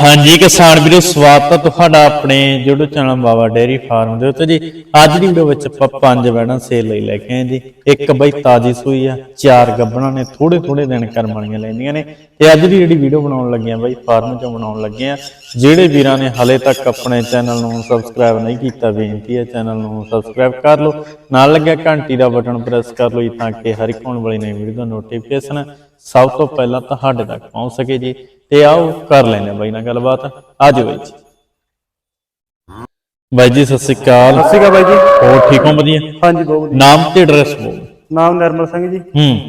ਹਾਂਜੀ, ਕਿਸਾਨ ਵੀਰੋ, ਸਵਾਗਤ ਹੈ ਤੁਹਾਡਾ ਆਪਣੇ YouTube channel Baba dairy farm ਦੇ ਉੱਤੇ ਜੀ। ਅੱਜ ਦੀ ਵੀਡੀਓ ਵਿੱਚ ਆਪਾਂ ਪੰਜ ਵੈੜਾਂ ਸੇਲ ਲਈ ਲੈ ਕੇ ਆਏ ਜੀ। ਇੱਕ ਬਈ ਤਾਜੀ ਸੂਈ ਆ, ਚਾਰ ਗੱਬਣਾ ਨੇ ਥੋੜੇ ਥੋੜੇ ਦਿਨ ਕਰਮ ਲੈਂਦੀਆਂ ਨੇ। ਤੇ ਅੱਜ ਦੀ ਜਿਹੜੀ ਵੀਡੀਓ ਬਣਾਉਣ ਲੱਗੇ ਆ ਬਈ, ਫਾਰਮ ਚੋਂ ਬਣਾਉਣ ਲੱਗੇ ਆ। ਜਿਹੜੇ ਵੀਰਾਂ ਨੇ ਹਲੇ ਤੱਕ ਆਪਣੇ ਚੈਨਲ ਨੂੰ ਸਬਸਕ੍ਰਾਈਬ ਨਹੀਂ ਕੀਤਾ, ਬੇਨਤੀ ਹੈ ਚੈਨਲ ਨੂੰ ਸਬਸਕ੍ਰਾਈਬ ਕਰ ਲਓ। ਨਾਲ ਲੱਗਿਆ ਘੰਟੀ ਦਾ ਬਟਨ ਪ੍ਰੈਸ ਕਰ ਲਓ ਜੀ, ਤਾਂ ਕਿ ਹਰ ਇੱਕ ਆਉਣ ਵਾਲੀ ਨਵੀਂ ਵੀਡੀਓ ਦਾ ਨੋਟੀਫਿਕੇਸ਼ਨ ਸਭ ਤੋਂ ਪਹਿਲਾਂ ਤੁਹਾਡੇ ਤੱਕ ਪਹੁੰਚ ਸਕੇ ਜੀ। ਤੇ ਆਓ ਕਰ ਲੈਨੇ ਬਾਈ ਨਾਲ ਗੱਲਬਾਤ। ਆਜੋ ਬਾਈ ਜੀ। ਬਾਈ ਜੀ ਸਤਿ ਸ਼੍ਰੀ ਅਕਾਲ। ਸਤਿ ਸ਼੍ਰੀ ਅਕਾਲ ਬਾਈ ਜੀ। ਹੋਰ ਠੀਕ ਹੋ ਵਧੀਆ? ਹਾਂਜੀ ਬਹੁਤ ਵਧੀਆ। ਨਾਮ ਤੇ ਐਡਰੈਸ ਬੋਲ। ਨਾਮ ਨਿਰਮਲ ਸਿੰਘ ਜੀ। ਹੂੰ।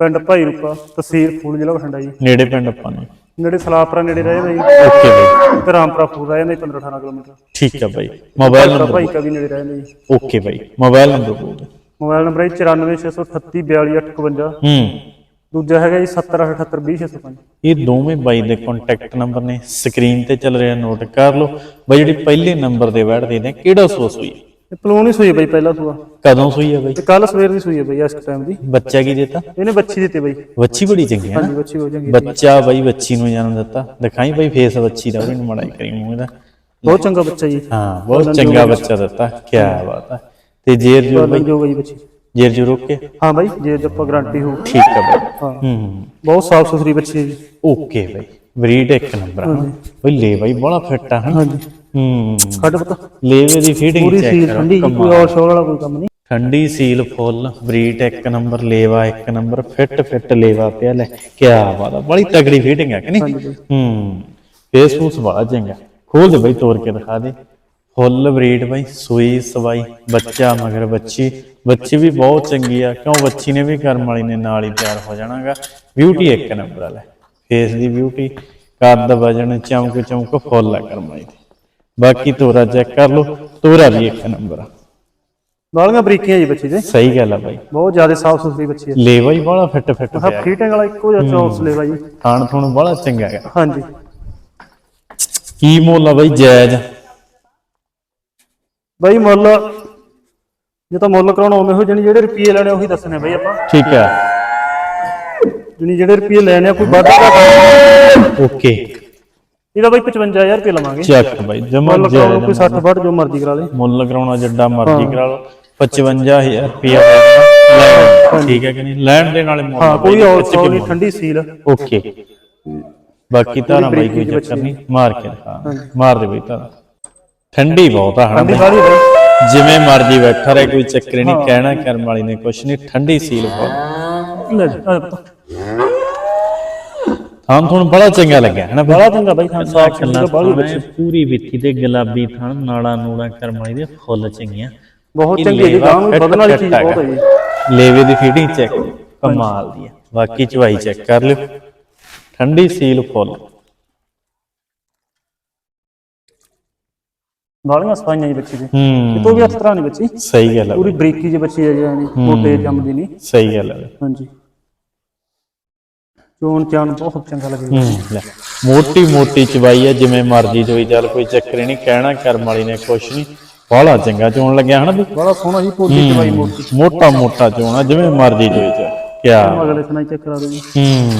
ਪਿੰਡ ਭਾਈ ਰੂਪਾ ਤਹਿਸੀਲ ਫੂਲ ਜ਼ਿਲ੍ਹਾ ਬਠਿੰਡਾ ਜੀ। ਨੇੜੇ ਪਿੰਡ ਆਪਾਂ ਨੇ। ਨੇੜੇ ਸਲਾਪਰਾ ਨੇੜੇ ਰਹਿ ਜਾਂਦਾ ਜੀ। Okay bye. ਤੇ ਰਾਮਪੁਰਾ ਫੂਲ ਰਹਿ ਜਾਂਦਾ ਜੀ 15 18 ਕਿਲੋਮੀਟਰ। ਠੀਕ ਹੈ ਬਾਈ। ਮੋਬਾਈਲ ਨੰਬਰ ਭਾਈ ਕਾ ਵੀ ਨੇੜੇ ਰਹਿ ਜਾਂਦਾ ਜੀ। ਓਕੇ ਬਾਈ। ਮੋਬਾਈਲ ਨੰਬਰ ਬੋਲ। ਦਿਓ। ਮੋਬਾਈਲ ਨੰਬਰ ਹੈ 9463342851 ਹੂੰ। ਦੂਜਾ ਹੈਗਾ ਜੀ 7078200605 ਇਹ ਦੋਵੇਂ ਬਾਈ ਦੇ ਕੰਟੈਕਟ ਨੰਬਰ ਨੇ। ਸਕਰੀਨ ਤੇ ਚੱਲ ਰਿਹਾ ਨੋਟ ਕਰ ਲਓ। ਬਾਈ ਜਿਹੜੀ ਪਹਿਲੇ ਨੰਬਰ ਦੇ ਵੜ ਦੇ ਨੇ ਕਿਹੜਾ ਸੋਸ ਹੋਈ ਇਹ ਪਲੂਨ ਹੀ ਸੂਈ ਹੈ ਬਾਈ ਪਹਿਲਾ ਸੂਆ। ਕਦੋਂ ਸੂਈ ਹੈ ਬਾਈ? ਤੇ ਕੱਲ ਸਵੇਰ ਦੀ ਸੂਈ ਹੈ ਬਾਈ ਇਸ ਟਾਈਮ ਦੀ। ਬੱਚਾ ਕੀ ਦਿੱਤਾ? ਇਹਨੇ ਬੱਚੀ ਦਿੱਤੀ ਬਾਈ। ਵੱਛੀ ਬੜੀ ਚੰਗੀ ਹੈ ਹਾਂਜੀ ਬੱਚੀ ਹੋ। ਜਾਂਗੀ ਬੱਚਾ ਬਾਈ ਬੱਚੀ ਨੂੰ ਜਨਮ ਦਿੱਤਾ। ਦਿਖਾਈ ਬਾਈ ਫੇਸ ਬੱਚੀ ਦਾ ਉਹਦੀ ਨੂੰ ਮੜਾਈ ਕਰੀ ਮੂੰਹ ਦਾ ਬਹੁਤ ਚੰਗਾ ਬੱਚਾ ਜੀ। ਹਾਂ ਬਹੁਤ ਚੰਗਾ ਬੱਚਾ ਦਿੱਤਾ। ਕੀ ਬਾਤ ਹੈ। ਤੇ ਜੇਰ ਜੋ ਬਾਈ? ਬੱਚੀ। ਜੇਰ ਜੂਰ ਓਕੇ ਹਾਂ ਬਾਈ ਜੇ ਆਪਾਂ ਗਾਰੰਟੀ ਹੋ ਠੀਕ ਹੈ ਬਾਈ। ਹਾਂ। ਹੂੰ ਬਹੁਤ ਸਾਫ਼ ਸੁਥਰੀ ਬੱਚੀ ਹੈ ਜੀ। Okay bye. ਬਰੀਡ ਇੱਕ ਨੰਬਰ ਆ। ਬਈ ਲੈ ਬਾਈ ਬੜਾ ਫਿੱਟ ਆ ਹਾਂ ਹੂੰ। ਕੱਢ ਪਤਾ। ਲੇਵੇ ਦੀ ਫੀਡਿੰਗ ਪੂਰੀ ਚੈੱਕ ਸੀਲ ਕਰੋ ਠੰਡੀ ਜੀ ਕੋਈ ਔਰ ਸ਼ੋਰ ਵਾਲਾ ਕੋਈ ਕੰਮ ਨਹੀਂ? ਠੰਡੀ ਸੀਲ ਫੁੱਲ ਬਰੀਡ ਇੱਕ ਨੰਬਰ ਲੇਵਾ ਇੱਕ ਨੰਬਰ ਫਿੱਟ ਫਿੱਟ ਲੇਵਾ ਪਿਆ ਲੈ। ਕੀ ਬਾਤ ਆ ਬੜੀ ਤਗੜੀ ਫੀਡਿੰਗ ਆ ਕਿ ਨਹੀਂ? ਹੂੰ। ਫੇਸ ਫੂਸ ਬੜਾ ਚੰਗਾ। ਖੋਲ ਦੇ ਬਾਈ ਤੋੜ ਕੇ ਦਿਖਾ ਦੇ। ਫੁੱਲ ਬਰੀਡ ਬਾਈ ਸੂਈ ਸਵਾਈ ਬੱਚਾ ਮਗਰ ਬੱਚੀ। ਬੱਚੀ ਵੀ ਬਹੁਤ ਚੰਗੀ ਆ ਕਿਉਂ ਬੱਚੀ ਨੇ ਵੀ ਕਰਮ ਵਾਲੀ ਨੇ ਨਾਲ ਹੀ ਤਿਆਰ ਹੋ ਜਾਣਾਗਾ। ਬਿਊਟੀ ਇੱਕ ਨੰਬਰ ਵਾਲਾ ਫੇਸ ਦੀ ਬਿਊਟੀ ਕੱਦ ਵਜਨ ਚਮਕ ਚਮਕ ਫੁੱਲ ਆ ਕਰਮ ਵਾਲੀ ਦੀ। ਬਾਕੀ ਤੋਰਾ ਚੈੱਕ ਕਰ ਲਓ ਤੋਰਾ ਵੀ ਇੱਕ ਨੰਬਰ ਆ। ਬਾਲੀਆਂ ਬਰੀਕੀਆਂ ਜੀ ਬੱਚੀ ਦੇ। ਸਹੀ ਗੱਲ ਆ ਬਾਈ। ਬਹੁਤ ਜ਼ਿਆਦਾ ਸਾਫ਼ ਸੁਥਰੀ ਬੱਚੀ ਹੈ। ਲੇਵਾ ਹੀ ਬੜਾ ਫਿੱਟ ਫਿੱਟ ਪਿਆ। ਫੀਟਿੰਗ ਵਾਲਾ ਇੱਕੋ ਜਿਹਾ ਚੌਕਸ ਲੈਵਾ ਜੀ। ਖਾਣ ਥੋਣ ਬੜਾ ਚੰਗਾ ਹੈਗਾ। ਹਾਂਜੀ। ਕੀ ਮੁੱਲ ਬਾਈ ਜਾਇਜ਼? ਬਾਈ ਮੁੱਲ ਜੇ ਤਾਂ ਮੁੱਲ ਕਰਾਉਣਾ ਉਵੇਂ ਹੋ ਜਾਣੀ ਜਿਹੜੇ ਰੁਪਏ ਲੈਣੇ ਉਹੀ ਦੱਸਣੇ ਬਾਈ ਆਪਾਂ। ਠੀਕ ਹੈ। ਜਿਹਨੀ ਜਿਹੜੇ ਰੁਪਏ ਲੈਣੇ ਆ ਕੋਈ ਵੱਧ ਘੱਟ। ਓਕੇ। ਇਹਦਾ ਬਾਈ 55000 ਰੁਪਏ ਲਵਾਂਗੇ। ਚੱਕ ਬਾਈ ਜਮਾ ਮੁੱਲ ਕਰਾਉਣਾ ਜਾਇਜ਼ ਕੋਈ 60 ਵੱਟ ਜੋ ਮਰਜ਼ੀ ਕਰਾ ਲੇ। ਮੁੱਲ ਕਰਾਉਣਾ ਜਿੱਡਾ ਮਰਜ਼ੀ ਕਰਾ ਲਓ। 55000 ਰੁਪਿਆ ਲੈਣ ਠੀਕ ਹੈ ਕਿ ਨਹੀਂ? ਲੈਣ ਦੇ ਨਾਲੇ ਮੁੱਲ ਹਾਂ ਕੋਈ ਔਰ ਵਿੱਚ ਸੌ ਕੀ ਨਹੀਂ ਮੁੱਲ? ਠੰਡੀ ਸੀਲ। ਓਕੇ। ਬਾਕੀ ਧਾਰਾਂ ਬਾਈ ਕੋਈ ਚੱਕਰ ਨਹੀਂ। ਮਾਰ ਕੇ ਦਿਖਾ। ਮਾਰ ਦੇ ਬਈ ਧਾਰਾਂ। ਠੰਡੀ ਬਹੁਤ ਆ ਹਨਾ ਠੰਡੀ ਬਾਈ? ਸਾਰੀ ਬਾਈ। ਜਿਵੇਂ ਮਰਜ਼ੀ ਬੈਠਾ ਰਹੇ ਕੋਈ ਚੱਕਰ ਨਹੀਂ ਕਹਿਣਾ ਕਰਮ ਵਾਲੀ ਨੇ ਕੁਛ ਨਹੀਂ ਠੰਡੀ ਸੀਲ ਬਹੁਤ। ਲੈ ਜੀ। ਥਾਂ ਤੁਹਾਨੂੰ ਬੜਾ ਚੰਗਾ ਲੱਗਿਆ ਹੈ ਨਾ ਬੜਾ ਚੰਗਾ ਬਾਈ ਖਾਨ ਸਾਫ਼ ਥਾਂ ਹੈ, ਪੂਰੀ ਵਿੱਥੀ ਤੇ ਗੁਲਾਬੀ ਥਣ ਨਾੜਾ ਨੂੜਾ ਕਰਮ ਵਾਲੀ ਦੇ ਫੁੱਲ ਚੰਗੀਆਂ। ਬਹੁਤ ਚੰਗੀ ਜੀ ਗਾਂ ਨੂੰ ਵਧਣ ਵਾਲੀ ਚੀਜ਼ ਬਹੁਤ ਹੈ ਜੀ। ਲੇਵੇ ਦੀ ਫੀਟਿੰਗ ਚੈੱਕ ਕਮਾਲ ਦੀ ਹੈ। ਬਾਕੀ ਚਵਾਈ ਚੈੱਕ ਕਰ ਲਿਓ। ਠੰਡੀ ਸੀਲ ਫੁੱਲ। ਬਾਲੀਆਂ ਸਫਾਈਆਂ ਜੀ ਬੱਚੀ ਦੇ। ਹੂੰ। ਤੋਂ ਵੀ ਹੱਥ ਤਰ੍ਹਾਂ ਨਹੀਂ ਬੱਚੀ। ਸਹੀ ਗੱਲ ਹੈ ਪੂਰੀ ਬਰੀਕੀ ਜੀ ਬੱਚੀ ਹੈ। ਜੀ ਮੋਟੇ ਜੰਮਦੀ ਨਹੀਂ। ਸਹੀ ਗੱਲ ਹੈ ਹਾਂਜੀ। ਚੋਣ ਚਾਣ ਬਹੁਤ ਚੰਗਾ ਲੱਗਦਾ ਹੂੰ ਲੈ। ਮੋਟੀ ਮੋਟੀ ਚਵਾਈ ਹੈ ਜਿਵੇਂ ਮਰਜ਼ੀ ਚੋਈ ਚੱਲ ਕੋਈ ਚੱਕਰ ਨਹੀਂ। ਕਹਿਣਾ ਕਰਮ ਵਾਲੀ ਨੇ ਕੁਛ ਨਹੀਂ। ਬਾਹਲਾ ਚੰਗਾ ਚੋਣ ਲੱਗਿਆ ਹਨਾ ਵੀ ਬੜਾ ਸੋਹਣਾ ਜੀ ਪੋਲੀ ਚਵਾਈ ਮੋਟੀ। ਮੋਟਾ ਮੋਟਾ ਚੋਣਾ ਜਿਵੇਂ ਮਰਜ਼ੀ ਚੋਈ ਚੱਲ। ਕਿਆ ਅਗਲੇ ਸੁਣਾਈ ਚੈੱਕ ਕਰਾ ਜੀ ਹੂੰ।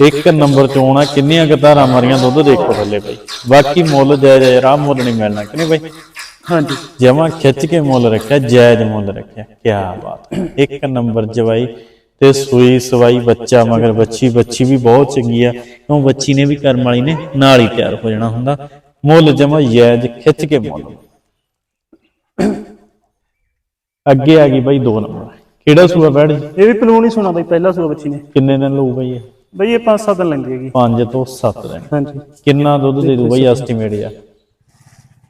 ਇੱਕ ਨੰਬਰ ਚੋਣਾ ਕਿੰਨੀਆਂ ਕਤਾਰਾਂ ਮਾਰੀਆਂ ਦੁੱਧ ਦੇਖੋ ਥੱਲੇ ਬਈ। ਬਾਕੀ ਮੁੱਲ ਜਾਇਜ਼ ਹੈ ਰਾਮ ਮੁੱਲ ਨਹੀਂ ਮਿਲਣਾ ਕਿ ਨਹੀਂ ਬਈ? ਹਾਂਜੀ। ਜਮਾ ਖਿੱਚ ਕੇ ਮੁੱਲ ਰੱਖਿਆ ਜਾਇਜ਼ ਮੁੱਲ ਰੱਖਿਆ ਕੀ ਬਾਤ। ਇੱਕ ਨੰਬਰ ਜਵਾਈ ਤੇ ਸੂਈ ਸਵਾਈ ਬੱਚਾ ਮਗਰ ਬੱਚੀ ਬੱਚੀ ਵੀ ਬਹੁਤ ਚੰਗੀ ਆ। ਕਿਉਂ ਬੱਚੀ ਨੇ ਵੀ ਕਰਮ ਵਾਲੀ ਨੇ ਨਾਲ ਹੀ ਤਿਆਰ ਹੋ ਜਾਣਾ ਹੁੰਦਾ। ਮੁੱਲ ਜਮਾ ਜਾਇਜ਼ ਖਿੱਚ ਕੇ ਮੁੱਲ। ਅੱਗੇ ਆ ਗਈ ਬਾਈ 2 ਨੰਬਰ। ਕਿਹੜਾ ਸੂਆ ਬੈੜ ਇਹ ਵੀ ਪਲੂਨ ਹੀ ਸੁਣਾ ਬਾਈ ਪਹਿਲਾ ਸੂਆ ਬੱਚੀ ਨੇ। ਕਿੰਨੇ ਦਿਨ ਲਊ ਬਾਈ ਇਹ? ਬਈ ਇਹ 5-7 ਦਿਨ ਲੰਗੀ ਹੈਗੀ। 5 ਤੋਂ 7 ਦਿਨ। ਹਾਂਜੀ। ਕਿੰਨਾ ਦੁੱਧ ਦੇ ਦੂ ਬਾਈ ਐਸਟੀਮੇਟ ਆ?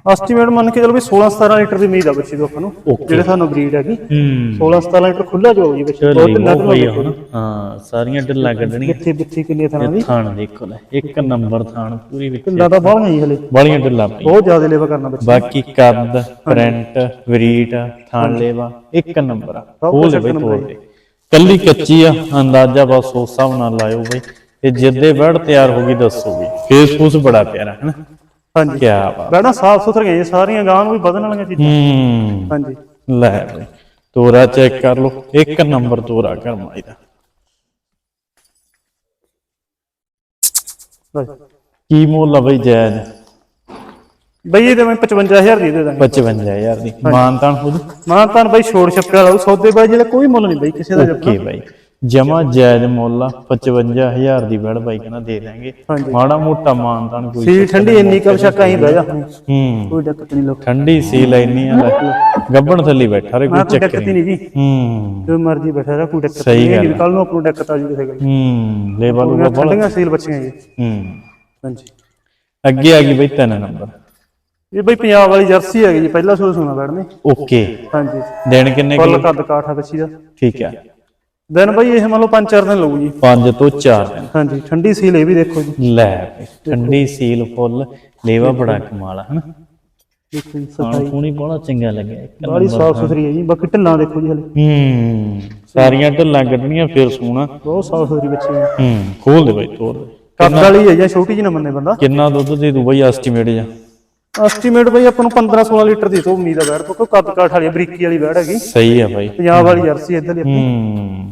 ਐਸਟੀਮੇਟ ਮੰਨ ਕੇ ਚਲੋ ਵੀ 16-17 ਲੀਟਰ ਦੀ ਉਮੀਦ ਆ ਬੱਚੀ ਤੋਂ ਆਪਾਂ ਨੂੰ ਜਿਹੜੇ ਸਾਨੂੰ ਬਰੀਡ ਹੈਗੀ। ਹੂੰ। 16-17 ਲੀਟਰ ਖੁੱਲਾ ਜੋ ਜੀ ਬੱਚੀ ਲਓ ਬਈ ਹੁਣ ਹਾਂ ਸਾਰੀਆਂ ਢਿੱਲਾਂ ਕੱਢਣੀਆਂ। ਕਿੱਥੇ ਬਿੱਥੀ ਕਿੰਨੀ ਥਾਂ ਦੀ? ਥਾਣ ਦੇਖੋ ਲੈ ਇੱਕ ਨੰਬਰ ਥਾਣ ਪੂਰੀ ਵਿੱਚ। ਢਿੱਲਾ ਤਾਂ ਬਾਹਲੀਆਂ ਜੀ ਹਲੇ। ਵਾਲੀਆਂ ਢਿੱਲਾਂ ਬਹੁਤ ਜ਼ਿਆਦਾ ਲੇਵਾ ਕਰਨਾ ਬੱਚੀ। ਬਾਕੀ ਕੱਦ ਪ੍ਰਿੰਟ ਵਰੀਟ ਥਾਣ ਲੇਵਾ ਇੱਕ ਨੰਬਰ ਆ। ਖੋਲ ਦੇ ਬਈ ਦੇ। ਕੱਲੀ ਕੱਚੀ ਆ ਅੰਦਾਜ਼ਾ ਬਸ ਉਸ ਹਿਸਾਬ ਨਾਲ ਲਾਇਓ ਬਈ। ਤੇ ਜਿੱਦੇ ਬੜ ਤਿਆਰ ਹੋ ਗਈ ਦੱਸੋਗੇ ਫੇਸ ਫੂਸ ਬੜਾ ਪਿਆਰਾ ਹੈ ਨਾ ਹਾਂਜੀ। ਕੀ ਬਾਤ। ਬੈਣਾ ਸਾਫ਼ ਸੁਥਰੀਆਂ ਜੀ ਸਾਰੀਆਂ ਗਾਂ ਨੂੰ ਵੀ ਵਧਣ ਵਾਲੀਆਂ ਚੀਜ਼ਾਂ। ਹੂੰ। ਹਾਂਜੀ। ਲੈ ਬਈ ਤੋਰਾ ਚੈੱਕ ਕਰ ਲਓ ਇੱਕ ਨੰਬਰ ਤੋਰਾ ਕਰਮਾਈ ਦਾ। ਕੀ ਮੁੱਲ ਆ ਬਈ ਜਾਇਜ਼ ਬਈ ਇਹਦੇ ਮੈਂ 55000 ਦੀ ਦੇ ਦਾਂਗੇ। 55000 ਦੀ। ਮਾਨਤਾਨ ਹੋ ਜੂ। ਮਾਂ ਤਾਂ ਬਈ ਛੋੜ ਛੱਪਿਆ ਲਾਉ ਸੌਦੇ ਬਾਈ ਜਿਹੜਾ ਕੋਈ ਮੁੱਲ ਨਹੀਂ ਬਈ ਕਿਸੇ ਦਾ ਓਕੇ ਬਾਈ। ਜਮਾ ਜਾਇਜ਼ ਮੁੱਲ ਆ 55000 ਦੀ ਬੈੜ ਬਾਈ ਕਹਿੰਦਾ ਦੇ ਦਾਂਗੇ। ਮਾੜਾ ਮੋਟਾ ਮਾਨਤਾਨ ਕੋਈ ਸੀ ਠੰਡੀ ਇੰਨੀ ਕਬ ਸ਼ੱਕ ਆਈ ਬਹਿ ਜਾ। ਹੂੰ। ਕੋਈ ਦਿੱਕਤ ਨਹੀਂ ਲੋਕ। ਠੰਡੀ ਸੀ ਲੈਣੀ ਆ ਲੈ। ਗੱਬਣ ਥੱਲੀ ਬੈਠਾ ਰੇ ਕੋਈ ਚੱਕਰ ਨਹੀਂ ਜੀ। ਹੂੰ। ਜੋ ਮਰਜ਼ੀ ਬੈਠਾ ਰਹਾ ਕੋਈ ਦਿੱਕਤ ਨਹੀਂ ਕੱਲ ਨੂੰ ਆਪਣੂ ਦਿੱਕਤ ਆ ਜੂ ਕਿਸੇ ਗੱਲ। ਹੂੰ। ਲੈ ਬਾਲੂ ਪੂਰੀਆਂ ਠੰਡੀਆਂ ਸੀਲ ਬੱਚੀਆਂ ਜੀ। ਹੂੰ। ਹਾਂਜੀ। ਅੱਗੇ ਆ ਗਈ ਬਈ ਤਿੰਨ ਨੰਬਰ। ਇਹ ਬਈ ਪੰਜਾਬ ਵਾਲੀ ਜਰਸੀ ਹੈਗੀ ਜੀ ਪਹਿਲਾ ਸੂਲ ਸੁਣਾ ਬੈਠਨੇ ਓਕੇ। ਹਾਂਜੀ। ਦਿਨ ਕਿੰਨੇ ਫੁੱਲ ਕਿਲੋ ਕੱਦ ਕਾਠਾ ਬੱਚੀ ਦਾ। ਠੀਕ ਆ। ਦਿਨ ਬਈ ਇਹ ਮੰਨ ਲਓ 5-4 ਦਿਨ ਲਊ ਜੀ। 5 ਤੋਂ 4 ਦਿਨ। ਹਾਂਜੀ ਠੰਡੀ ਸੀਲ ਇਹ ਵੀ ਦੇਖੋ ਜੀ। ਲੈ ਬਈ, ਠੰਡੀ ਸੀਲ ਫੁੱਲ ਲੇਵਾ ਬੜਾ ਕਮਾਲ ਆ ਹਨਾ? ਦੇਖੋ ਜੀ ਖਾਣ ਸਫ਼ਾਈ। ਖੂਣੀ ਬੜਾ ਚੰਗਾ ਲੱਗਿਆ ਇੱਕ ਬੜੀ ਸਾਫ਼ ਸੁਥਰੀ ਹੈ ਜੀ ਬਾਕੀ ਢਿੱਲਾਂ ਦੇਖੋ ਜੀ ਹਲੇ। ਹੂੰ ਸਾਰੀਆਂ ਢੱਲਾਂ ਕੱਢਣੀਆਂ ਫਿਰ ਸੋਣਾ ਬਹੁਤ ਸਾਫ਼ ਸੁਥਰੀ ਬੱਚੀ ਹੈ। ਹੂੰ ਖੋਲ ਦੇ ਬਈ ਤੋੜ ਦੇ। ਕੱਦ ਵਾਲੀ ਹੈ ਜਾਂ ਛੋਟੀ ਜਿਹੀ ਨਾ ਮੰਨੇ ਬੰਦਾ। ਕਿੰਨਾ ਦੁੱਧ ਦੇ ਦੂ ਬਈ ਐਸਟੀਮੇਟ ਜਾਂ ਐਸਟੀਮੇਟ ਬਈ ਆਪਾਂ ਨੂੰ 15-16 ਲੀਟਰ ਦੀ ਤੋਂ ਉਮੀਦ ਹੈ ਬੈੜ ਤੋਂ ਕੋਈ ਕੱਦ ਕਾਠ ਵਾਲੀ ਬਰੀਕੀ ਵਾਲੀ ਬੈੜ ਹੈਗੀ। ਸਹੀ ਆ ਬਾਈ। ਪੰਜਾਬ ਵਾਲੀ ਜਰਸੀ ਇੱਧਰ ਹੀ ਹੂੰ।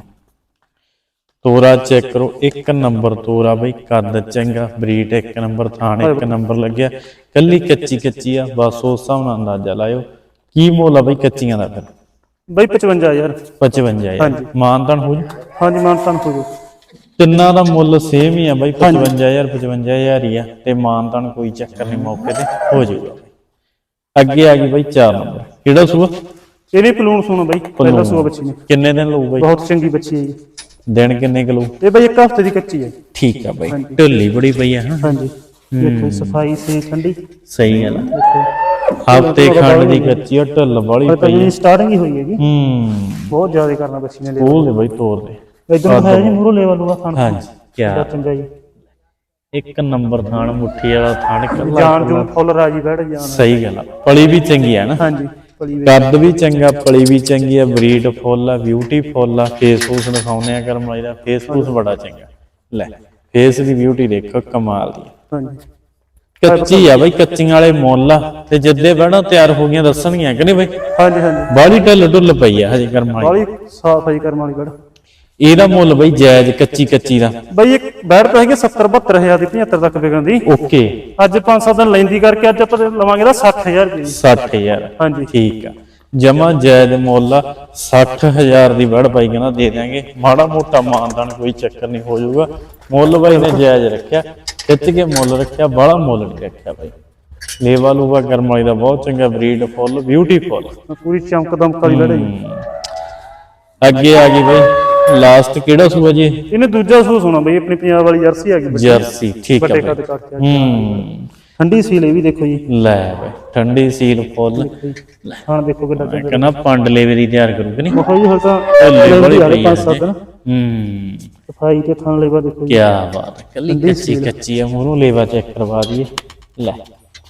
ਤੋਰਾ ਚੈੱਕ ਕਰੋ ਇੱਕ ਨੰਬਰ ਤੋਰਾ ਬਈ ਕੱਦ ਚੰਗਾ ਬਰੀਡ ਇੱਕ ਨੰਬਰ ਥਾਣ ਇੱਕ ਨੰਬਰ ਲੱਗਿਆ। ਕੱਲੀ ਕੱਚੀ ਕੱਚੀ ਆ ਬਸ ਉਸ ਹਿਸਾਬ ਨਾਲ ਅੰਦਾਜ਼ਾ ਲਾਇਓ। ਕੀ ਮੁੱਲ ਆ ਬਈ ਕੱਚੀਆਂ ਦਾ ਫਿਰ? ਬਈ 55000 55000 ਮਾਨਤਨ ਹੋ ਜੂ? ਹਾਂਜੀ ਮਾਨਤਾਨ ਹੋ ਜੂ। ਤਿੰਨਾਂ ਦਾ ਮੁੱਲ ਸੇਮ ਹੀ ਆ ਬਾਈ 55000 55000 ਹੀ ਆ ਤੇ ਮਾਨਤਨ ਕੋਈ ਚੱਕਰ ਨਹੀਂ ਮੌਕੇ ਤੇ ਹੋ ਜਾਊਗਾ। ਅੱਗੇ ਆ ਗਈ ਬਾਈ 4 ਨੰਬਰ। ਕਿਹੜਾ ਸੂਆ? ਇਹ ਵੀ ਪਲੂਣ ਸੁਣੋ ਬਈ ਪਹਿਲਾ ਸੂਆ ਬੱਚੀ ਨੇ। ਕਿੰਨੇ ਦਿਨ ਲਊ ਬਾਈ? ਬਹੁਤ ਚੰਗੀ ਬੱਚੀ ਹੈ ਜੀ। ਦਿਨ ਕਿੰਨੇ ਕਿਲੋ ਇਹ ਬਈ ਇੱਕ ਹਫ਼ਤੇ ਦੀ ਕੱਚੀ ਹੈ। ਠੀਕ ਆ ਬਾਈ। ਢਿੱਲੀ ਬੜੀ ਪਈ ਆ ਹਨਾ? ਹਾਂਜੀ। ਦੇਖੋ ਸਫ਼ਾਈ ਸੇ ਠੰਡੀ। ਸਹੀ ਆ ਦੇਖੋ ਹਫ਼ਤੇ ਖੰਡ ਦੀ ਕੱਚੀ ਆ ਢਿੱਲ ਵਾਲੀ ਪਈ ਸਟਾਰਟਿੰਗ ਹੀ ਹੋਈ ਹੈ ਜੀ ਹੂੰ। ਬਹੁਤ ਜ਼ਿਆਦਾ ਕਰਨਾ ਬੱਚੀ ਨੇ। ਲੈ ਬਾਈ ਤੋੜ ਦੇ। ਇਧਰ ਦਿਖਾਇਆ ਜੀ ਮੂਰੋ ਲੈਵਲ ਦਾ ਖਾਣ ਹਾਂਜੀ ਕਿਆ ਚੰਗਾ ਜੀ। ਇੱਕ ਨੰਬਰ ਥਾਣ ਮੁੱਠੀ ਵਾਲਾ ਥਾਣ ਕੱਲਾ ਜਾਨ ਜੂਨ ਫੁੱਲ ਰਾਜੀ ਬੈਠ ਜਾਨ ਸਹੀ ਗੱਲ ਆ। ਪਲੀ ਵੀ ਚੰਗੀ ਆ ਨਾ। ਹਾਂਜੀ ਪਲੀ ਵੇ ਕੱਦ ਵੀ ਚੰਗਾ ਪਲੀ ਵੀ ਚੰਗੀ ਆ ਬਰੀਡ ਫੁੱਲ ਆ ਬਿਊਟੀਫੁੱਲ ਆ ਫੇਸ ਫੂਸ ਦਿਖਾਉਂਦੇ ਆ ਕਰਮਾਈ ਦਾ। ਫੇਸ ਫੂਸ ਬੜਾ ਚੰਗਾ। ਲੈ ਫੇਸ ਦੀ ਬਿਊਟੀ ਦੇਖੋ ਕਮਾਲ ਦੀ ਹਾਂਜੀ। ਕੱਚੀ ਆ ਬਈ ਕੱਚੀਆਂ ਵਾਲੇ ਮੁੱਲ ਆ। ਤੇ ਜਿੱਦੇ ਬਹਿਣਾ ਤਿਆਰ ਹੋ ਗਈਆਂ ਦੱਸਣਗੀਆਂ ਕਿ ਨਹੀਂ ਬਈ? ਹਾਂਜੀ ਹਾਂਜੀ। ਬਾਹਲੀ ਢਿੱਲ ਢੁੱਲ ਪਈ ਆ ਹਜੇ ਕਰਮਾਈ ਬਾਲੀ ਸਾਫ਼ ਆਈ ਕਰਮ ਵਾਲੀ ਬੈਠ। ਇਹਦਾ ਮੁੱਲ ਬਈ ਜਾਇਜ਼ ਕੱਚੀ ਕੱਚੀ ਦਾ। ਬਈ ਇੱਕ ਬੈਠ ਤਾਂ ਹੈਗੇ 70 72000 ਦੀ 75 ਤੱਕ ਵਿਕਣ ਦੀ। ਓਕੇ। ਅੱਜ 5-7 ਦਿਨ ਲੈਂਦੀ ਕਰਕੇ ਅੱਜ ਆਪਾਂ ਲਵਾਂਗੇ ਤਾਂ 60000 ਦੀ। 60000 ਹਾਂਜੀ। ਠੀਕ ਆ। ਜਮਾ ਜਾਇਜ਼ ਮੁੱਲ ਆ 60000 ਦੀ ਵੜ ਪਾਈ ਕਹਿੰਦਾ ਦੇ ਦਿਆਂਗੇ। ਮਾੜਾ ਮੋਟਾ ਮਾਨਦਾਨ ਕੋਈ ਚੱਕਰ ਨਹੀਂ ਹੋ ਜਾਊਗਾ। ਮੁੱਲ ਬਾਈ ਨੇ ਜਾਇਜ਼ ਰੱਖਿਆ ਖਿੱਚ ਕੇ ਮੁੱਲ ਰੱਖਿਆ ਬਾਹਲਾ ਮੁੱਲ ਨਹੀਂ ਰੱਖਿਆ ਬਾਈ। ਲੇਵਾ ਲੂਵਾ ਕਰਮ ਵਾਲੀ ਦਾ ਬਹੁਤ ਚੰਗਾ ਬਰੀਡ ਫੁੱਲ ਬਿਊਟੀਫੁੱਲ ਪੂਰੀ ਚਮਕ ਦਮਕ ਵਾਲੀ ਜੀ ਅੱਗੇ ਆ ਗਈ ਬਾਈ। ਲਾਸਟ ਕਿਹੜਾ ਸੂਆ ਜੀ? ਇਹ? ਇਹਨੇ ਦੂਜਾ ਸੂਸ ਹੋਣਾ ਬਈ ਆਪਣੀ ਪੰਜਾਬ ਵਾਲੀ ਜਰਸੀ ਆ ਗਈ ਬੱਚੀ। ਜਰਸੀ ਠੀਕ ਵੱਡੇ ਕੱਦ ਕਰਕੇ ਹੂੰ। ਠੰਡੀ ਸੀਲ ਇਹ ਵੀ ਦੇਖੋ ਜੀ। ਲੈ ਬਾਈ ਠੰਡੀ ਸੀਲ ਫੁੱਲ। ਹਾਂ ਦੇਖੋ ਕਿੱਡਾ ਮੈਂ ਕਹਿੰਦਾ ਪੰਡ ਲੇਵੇ ਦੀ ਤਿਆਰ ਕਰੂਗੇ ਨਹੀਂ ਦੇਖੋ ਜੀ ਹੁਣ ਤਾਂ ਢੱਲੇ ਵਾਲੀ 5-7 ਦਿਨ। ਹੂੰ। ਸਫ਼ਾਈ ਤੇ ਥਾਂ ਲੈਵਾ ਦੇਖੋ ਜੀ। ਕਿਆ ਬਾਤ ਹੈ ਕੱਲੀ ਕੱਚੀ ਕੱਚੀ ਆ ਮੂਹਰੋਂ ਲੇਵਾ ਚੈੱਕ ਕਰਵਾ ਦਈਏ। ਲੈ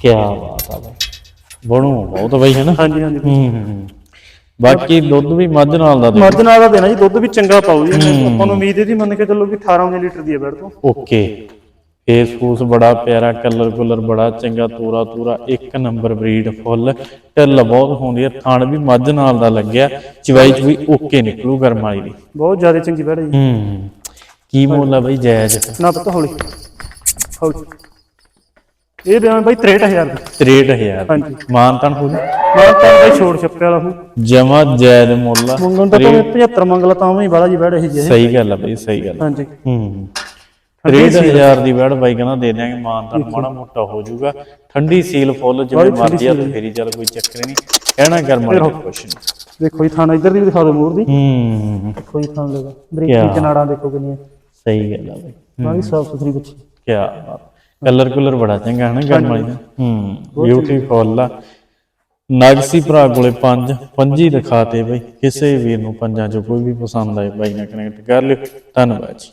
ਕਿਆ ਬਾਤ ਆ ਬਾਈ। ਬਣੂ ਬਹੁਤ ਬਈ ਹੈ ਨਾ? ਹਾਂਜੀ ਹਾਂਜੀ। ਹੂੰ। ਬਾਕੀ ਦੁੱਧ ਵੀ ਮੱਝ ਨਾਲ ਦਾ ਦੇ ਮਰਦ ਨਾਲ ਦਾ ਦੇਣਾ ਜੀ ਦੁੱਧ ਵੀ ਚੰਗਾ ਪਾਉ ਜੀ। ਆਪਾਂ ਨੂੰ ਉਮੀਦ ਇਹਦੀ ਮੰਨ ਕੇ ਚੱਲੋ ਕਿ 18 19 ਲੀਟਰ ਦੀ ਹੈ ਬੈਡ ਤੋਂ। ਓਕੇ। ਫੇਸ ਫੂਸ ਬੜਾ ਪਿਆਰਾ ਕਲਰ ਕੁਲਰ ਬੜਾ ਚੰਗਾ ਤੂਰਾ ਤੂਰਾ ਇੱਕ ਨੰਬਰ ਬਰੀਡ ਫੁੱਲ। ਢਿੱਲ ਬਹੁਤ ਹੁੰਦੀ ਹੈ ਥਣ ਵੀ ਮੱਝ ਨਾਲ ਦਾ ਲੱਗਿਆ। ਚਵਾਈ ਚ ਵੀ ਓਕੇ ਨਿਕਲੂ ਗਰਮ ਵਾਲੀ ਦੀ। ਬਹੁਤ ਜ਼ਿਆਦਾ ਚੰਗੀ ਬੈਡ ਹੈ ਜੀ। ਹੂੰ। ਕੀ ਮੁੱਲ ਆ ਬਈ ਜਾਇਜ਼? ਨਾ ਪਤਾ ਹੌਲੀ। ਹੌਲੀ। ਇਹ ਦੇਵਾਂ ਬਾਈ 63000 ਦੀ 63000 ਹਾਂਜੀ। ਮਾਨਤਨ ਹੋ ਮੈਂ ਤਾਂ ਬਾਈ ਛੋੜ ਛੱਪੇ ਵਾਲਾ ਹੂੰ ਜਮਾ ਜਾਇਜ਼ ਮੁੱਲ। ਮੰਗਣ ਤਾਂ ਭਾਵੇਂ 75 ਮੰਗ ਲਾ ਤਾਂ ਵੀ ਬਾਲਾ ਜੀ ਬੈਡ ਇਹ ਜੀ ਇਹ। ਸਹੀ ਗੱਲ ਆ ਬਈ ਸਹੀ ਗੱਲ। ਹਾਂਜੀ। ਹੂੰ। 63000 ਦੀ ਵੜ ਬਾਈ ਕਹਿੰਦਾ ਦੇ ਦਿਆਂਗੇ ਮਾਨਤਨ ਮਾੜਾ ਮੋਟਾ ਹੋ ਜਾਊਗਾ। ਠੰਡੀ ਸੀਲ ਫੁੱਲ ਜਿਵੇਂ ਮਰਜ਼ੀ ਆ ਤੇ ਫੇਰੀ ਚੱਲ ਕੋਈ ਚੱਕਰ ਨਹੀਂ। ਕਹਿਣਾ ਗਰਮ ਵਾਲੀ ਕੁਛ ਨਹੀਂ। ਦੇਖੋ ਜੀ ਥਾਣਾ ਇੱਧਰ ਦੀ ਵੀ ਦਿਖਾ ਦਿਓ ਮੂਰ ਦੀ। ਹੂੰ ਦੇਖੋ ਥਾਣ ਲਗਾ ਬਰੀਕੀ ਚਨਾੜਾਂ ਦੇਖੋ ਕਿੰਨੀਆਂ। ਸਹੀ ਗੱਲ ਆ ਬਈ। ਬਾਲੀ ਸਾਫ਼ ਸੁਥਰੀ ਬੱਚੀ। ਕੀ ਕਲਰ ਕੁਲਰ ਬੜਾ ਚੰਗਾ ਹੈ ਨਾ ਗਰਮ ਵਾਲੀ। ਦਾ ਹੂੰ ਬਿਊਟੀਫੁੱਲ ਆ। ਨਗਸੀ ਭਰਾ ਕੋਲੇ ਪੰਜ ਪੰਜੀ ਦਿਖਾਤੇ ਬਈ ਕਿਸੇ ਵੀਰ ਨੂੰ ਪੰਜਾਂ ਚੋਂ ਕੋਈ ਵੀ ਪਸੰਦ ਆਏ ਬਾਈ ਨਾਲ ਕਨੈਕਟ ਕਰ ਲਿਓ। ਧੰਨਵਾਦ ਜੀ।